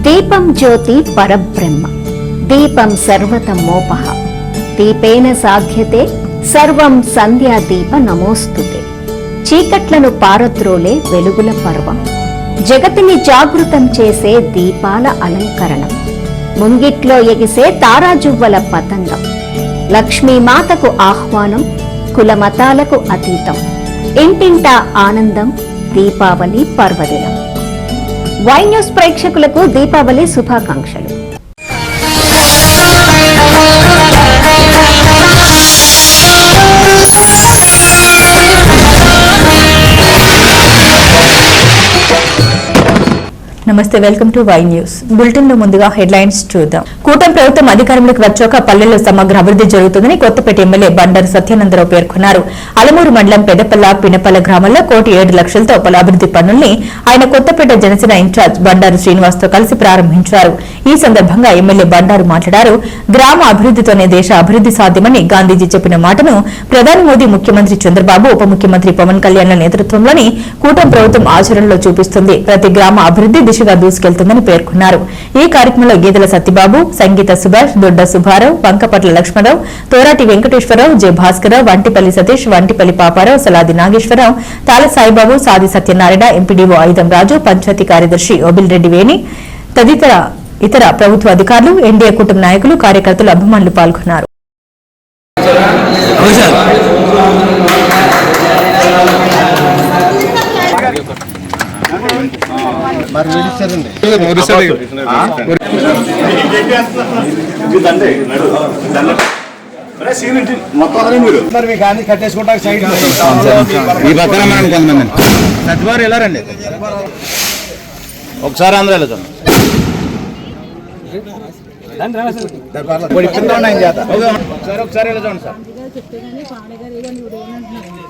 దీపం జ్యోతి పరబ్రహ్మ. దీపం సర్వతమోపహ దీపేన సాధ్యతే సర్వం సంధ్యా దీప నమోస్తుతే. చీకట్లను పారద్రోలే వెలుగుల పర్వం. జగతిని జాగృతం చేసే దీపాల అలంకరణం. ముంగిట్లో ఎగిసే తారాజువ్వల పతంగం. లక్ష్మీమాతకు ఆహ్వానం కులమతాలకు అతీతం. ఇంటింటా ఆనందం దీపావళి పర్వదినం. వై న్యూస్ ప్రేక్షకులకు దీపావళి శుభాకాంక్షలు. నమస్తే వెల్కమ్ టు వై న్యూస్. బులెటిన్లో ముందుగా హెడ్లైన్స్ చూద్దాం. కూటమి ప్రభుత్వం అధికారంలోకి వచ్చాక పల్లెల్లో సమగ్ర అభివృద్ధి జరుగుతుందని కొత్తపేట ఎమ్మెల్యే బండారు సత్యానందరావు పేర్కొన్నారు. అలమూరు మండలం పెదపల్ల పినపల్ల గ్రామంలో కోటి ఏడు లక్షలతో పలు అభివృద్ధి పనుల్ని ఆయన కొత్తపేట జనసేన ఇన్ఛార్జ్ బండారు శ్రీనివాస్తో కలిసి ప్రారంభించారు. ఈ సందర్భంగా ఎమ్మెల్యే బండారు మాట్లాడారు. గ్రామ అభివృద్ధితోనే దేశ అభివృద్ధి సాధ్యమని గాంధీజీ చెప్పిన మాటను ప్రధాని మోదీ ముఖ్యమంత్రి చంద్రబాబు ఉప ముఖ్యమంత్రి పవన్ కళ్యాణ్ల నేతృత్వంలోని కూటమి ప్రభుత్వం ఆచరణలో చూపిస్తుంది. ప్రతి గ్రామ అభివృద్ధి దిశగా దూసుకెళ్తుందని పేర్కొన్నారు. ఈ కార్యక్రమంలో గీదల సత్యబాబు సంగీత సుభాష్ దొడ్డ సుభారావు వంకపట్ల లక్ష్మణరావు తోరాటి వెంకటేశ్వరరావు జె భాస్కరరావు వంటిపల్లి సతీష్ వంటిపల్లి పాపారావు సలాది నాగేశ్వరరావు తాల సాయిబాబు సాది సత్యనారాయణ ఎంపీడీఓ ఐదం రాజు పంచాయతీ కార్యదర్శి ఓబిల్రెడ్డి వేణి తదితర ఇతర ప్రభుత్వ అధికారులు ఎన్డీఏ కుటుంబ నాయకులు కార్యకర్తలు అభిమానులు పాల్గొన్నారు. మరి మీకు అన్ని కట్టేసుకుంటా సైడ్ ఈ పక్కన మనం కొంతమంది సత్యవారు ఎలా రండి ఒకసారి అందరూ వెళ్తాం ఒకసారి ఒకసారి వెళ్ళి సార్.